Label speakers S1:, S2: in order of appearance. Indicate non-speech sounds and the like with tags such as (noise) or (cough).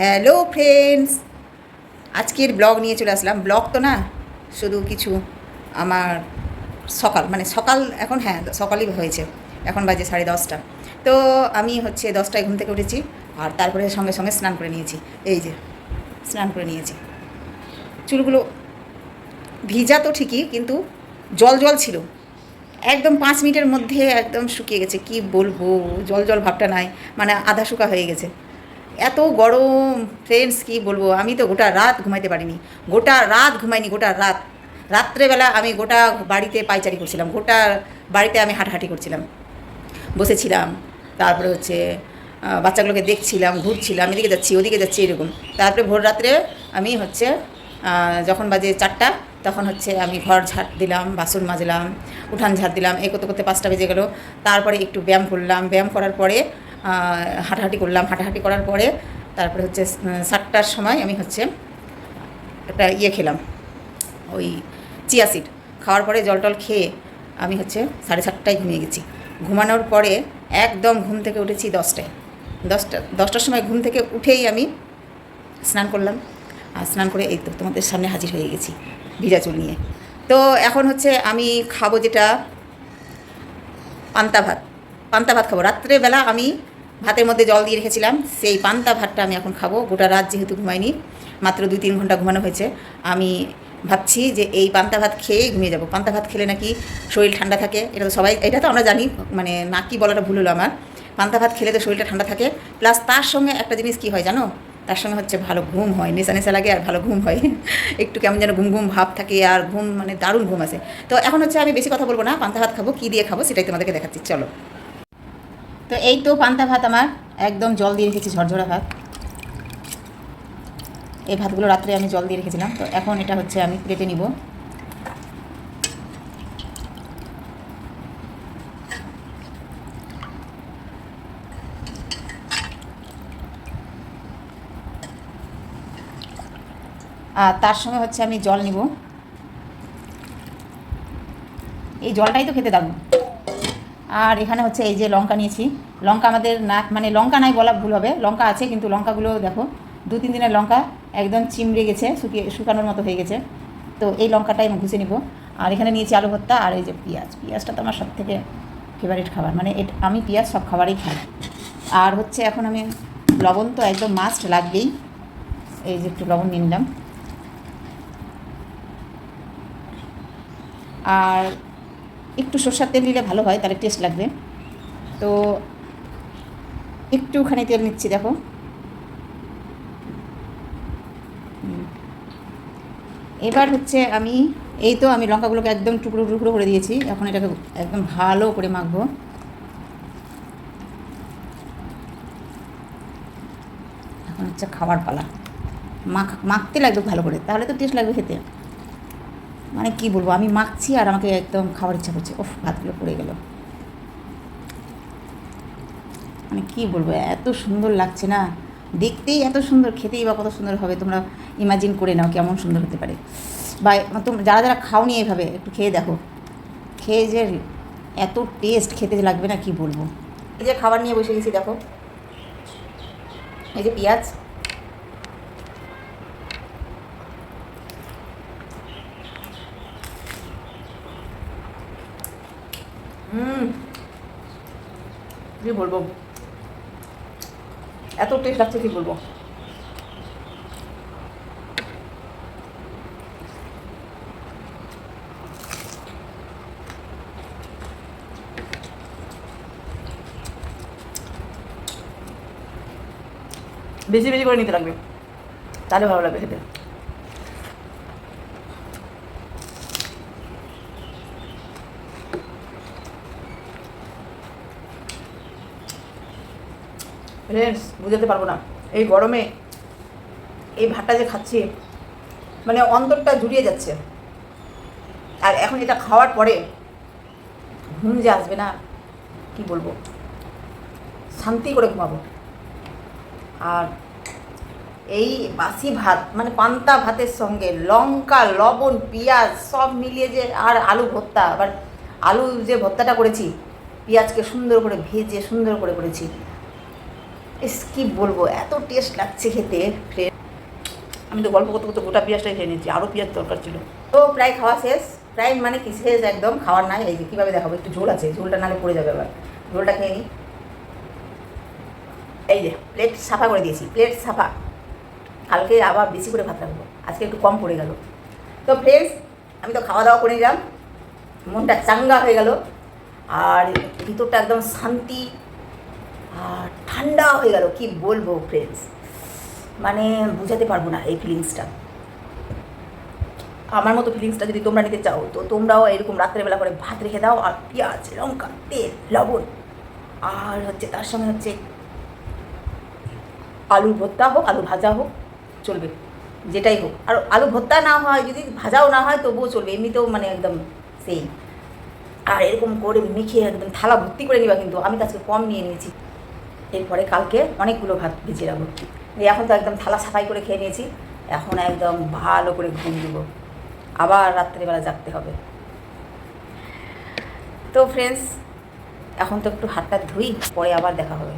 S1: Hello friends আজকের blog নিয়ে চলে আসলাম। ব্লগ তো না, শুধু কিছু আমার সকাল মানে সকাল এখন হ্যাঁ সকালই হয়েছে। এখন বাজে সাড়ে দশটা। তো আমি হচ্ছে দশটায় ঘুম থেকে উঠেছি, আর তারপরে সঙ্গে সঙ্গে স্নান করে নিয়েছি। এই যে, স্নান করে নিয়েছি। চুলগুলো ভিজা তো ঠিকই, কিন্তু জল জল ছিল। একদম পাঁচ মিনিটের মধ্যে একদম শুকিয়ে গেছে। কি বলব? জল জল ভাবটা নাই। মানে আধা শুকা হয়ে গেছে। এত গরম ফ্রেন্ডস কি বলব? আমি তো গোটা রাত ঘুমাইতে পারিনি। গোটা রাত ঘুমাইনি, গোটা রাত। রাত্রেবেলা আমি গোটা বাড়িতে পাইচারি করছিলাম, গোটা বাড়িতে আমি হাঁটাহাঁটি করছিলাম। বসেছিলাম, তারপরে হচ্ছে বাচ্চাগুলোকে দেখছিলাম, ঘুরছিলাম, এদিকে যাচ্ছি, ওদিকে যাচ্ছি, এরকম। তারপরে ভোর রাত্রে আমি হচ্ছে যখন বাজে চারটা, তখন হচ্ছে আমি ঘর ঝাড় দিলাম, বাসন মাজলাম, উঠান ঝাড় দিলাম, এ করতে করতে পাঁচটা বেজে গেলো। তারপরে একটু ব্যায়াম করলাম। ব্যায়াম করার পরে হাঁটাহাঁটি করলাম। হাঁটাহাঁটি করার পরে তারপরে হচ্ছে সাতটার সময় আমি হচ্ছে একটা ইয়ে খেলাম, ওই চিয়া সিড। খাওয়ার পরে জল টল খেয়ে আমি হচ্ছে সাড়ে সাতটায় ঘুমিয়ে গেছি। ঘুমানোর পরে একদম ঘুম থেকে উঠেছি দশটায়। দশটা, দশটার সময় ঘুম থেকে উঠেই আমি স্নান করলাম। আর স্নান করে এই তো তোমাদের সামনে হাজির হয়ে গেছি ভিজা চুল নিয়ে। তো এখন হচ্ছে আমি খাব যেটা পান্তা ভাত। পান্তা ভাত খাব। রাত্রেবেলা আমি ভাতের মধ্যে জল দিয়ে রেখেছিলাম, সেই পান্তা ভাতটা আমি এখন খাব। গোটা রাত যেহেতু ঘুমাইনি, মাত্র দুই তিন ঘণ্টা ঘুমানো হয়েছে। আমি ভাবছি যে এই পান্তা ভাত খেয়েই ঘুমিয়ে যাব। পান্তা ভাত খেলে নাকি শরীর ঠান্ডা থাকে, এটা তো সবাই, এটা তো আমরা জানি মানে নাকি বলাটা ভুল হলো আমার। পান্তা ভাত খেলে তো শরীরটা ঠান্ডা থাকে। প্লাস তার সঙ্গে একটা জিনিস কি হয় জানো? তার সঙ্গে হচ্ছে ভালো ঘুম হয় নেশা নেশা লাগে আর ভালো ঘুম হয়। (laughs) একটু কেমন যেন ঘুম ঘুম ভাব থাকে আর ঘুম মানে দারুণ ঘুম আছে তো এখন হচ্ছে আমি বেশি কথা বলব না, পান্তা ভাত খাব, কী দিয়ে খাব সেটাই তোমাদেরকে দেখাচ্ছি, চলো। তো এই তো পান্তা ভাত আমার, একদম জল দিয়ে রেখেছি, ঝরঝরা ভাত। এই ভাতগুলো রাত্রে আমি জল দিয়ে রেখেছিলাম, তো এখন এটা হচ্ছে আমি প্লেটে নিব। আর তার সঙ্গে হচ্ছে আমি জল নিব। এই জলটাই তো খেতে দারুণ। আর এখানে হচ্ছে এই যে লঙ্কা নিয়েছি। লঙ্কা আমাদের না মানে লঙ্কা নাই বলা ভুল হবে। লঙ্কা আছে, কিন্তু লঙ্কাগুলো দেখো, দু তিন দিনের লঙ্কা একদম চিমড়ে গেছে, শুকিয়ে, শুকানোর মতো হয়ে গেছে। তো এই লঙ্কাটাই আমি ঘুষে নিব। আর এখানে নিয়েছি আলু ভর্তা আর এই যে পেঁয়াজ। পেঁয়াজটা তো আমার সব থেকে ফেভারিট খাবার। মানে এটা, আমি পেঁয়াজ সব খাবারই খাই। আর হচ্ছে এখন আমি লবণ তো একদম মাস্ট লাগবেই। এই যে একটু লবণ নিলাম। আর একটু সর্ষার তেল দিলে ভালো হয়, তাহলে টেস্ট লাগবে। তো একটুখানি তেল নিচ্ছি, দেখো। এবার হচ্ছে আমি, এই তো আমি লঙ্কাগুলোকে একদম টুকরো টুকরো করে দিয়েছি, এখন এটাকে একদম ভালো করে মাখবো। এখন হচ্ছে খাবার পালা। মাখ, মাখতে লাগবে ভালো করে, তাহলে তো টেস্ট লাগবে খেতে। মানে কি বলব, আমি মাখছি আর আমাকে একদম খাবার ইচ্ছা করছে। ওফ ভাতগুলো পড়ে গেল। মানে কি বলব, এত সুন্দর লাগছে না? দেখতেই এত সুন্দর, খেতেই বা কত সুন্দর হবে, তোমরা ইমাজিন করে নাও কেমন সুন্দর হতে পারে। বা তোমরা যারা যারা খাওনি এইভাবে, একটু খেয়ে দেখো। খেয়ে যে এত টেস্ট খেতে লাগবে না কি বলব? এই যে খাবার নিয়ে বসে গেছি, দেখো। এই যে পেঁয়াজ। হুম। কি বলব? এত টেস্ট লাগছে, কি বলব? বেশি বেশি করে নিতে লাগবে। তাহলে ভালো লাগবে খেতে। ফ্রেন্ডস বুঝাতে পারব না। এই গরমে এই ভাতটা যে খাচ্ছি মানে অন্তরটা জুড়িয়ে যাচ্ছে। আর এখন এটা খাওয়ার পরে ঘুম যে আসবে না, কি বলব? শান্তি করে ঘুমাবো। আর এই বাসি ভাত মানে পান্তা ভাতের সঙ্গে লঙ্কা, লবণ, পেঁয়াজ সব মিলিয়ে যে আর আলু ভর্তা, আবার আলু যে ভর্তাটা করেছি, পেঁয়াজকে সুন্দর করে ভেজে সুন্দর করে করেছি। ইস কি বলব এত টেস্ট লাগছে খেতে। ফ্রেন্ড
S2: আমি তো গল্প করতে করতে গোটা পেঁয়াজটাই খেয়ে নিয়েছি আরও পেঁয়াজ দরকার ছিল।
S1: তো প্রায় খাওয়া শেষ প্রায় মানে কি শেষ একদম খাওয়ার নাই এই যে কীভাবে দেখাবো একটু ঝোল আছে ঝোলটা নালে পড়ে যাবে আবার। ঝোলটা খেয়ে নিই এই যে প্লেট সাফা করে দিয়েছি প্লেট সাফা। কালকে আবার বেশি করে ভাত রাখব আজকে একটু কম পড়ে গেল। তো ফ্রেন্ডস আমি তো খাওয়া দাওয়া করে নিলাম মনটা চাঙ্গা হয়ে গেল। আর ভিতরটা একদম শান্তি ঠান্ডা হয়ে গেল, কি বলব ফ্রেন্ডস মানে বোঝাতে পারব না এই ফিলিংসটা আমার মতো ফিলিংসটা যদি তোমরা নিতে চাও, তো তোমরাও এরকম রাত্রেবেলা করে ভাত রেখে দাও আর পেঁয়াজ, লঙ্কা, তেল, লবণ, আর হচ্ছে তার সঙ্গে হচ্ছে আলু ভর্তা হোক, আলু ভাজা হোক, চলবে। যেটাই হোক। আর আলু ভর্তা না হয়, যদি ভাজাও না হয়, তবুও চলবে। এমনিতেও মানে একদম সেই আর এরকম করে মেখে একদম থালা ভর্তি করে নিবা কিন্তু। আমি তো আজকে কম নিয়ে নিয়েছি। এরপরে কালকে অনেকগুলো ভাত ভিজিয়ে রাখব। এখন তো একদম থালা সাফাই করে খেয়ে নিয়েছি। এখন একদম ভালো করে ঘুম দেবো। আবার রাত্রিবেলা জাগতে হবে। তো ফ্রেন্ডস এখন তো একটু হাতটা ধুই, পরে আবার দেখা হবে।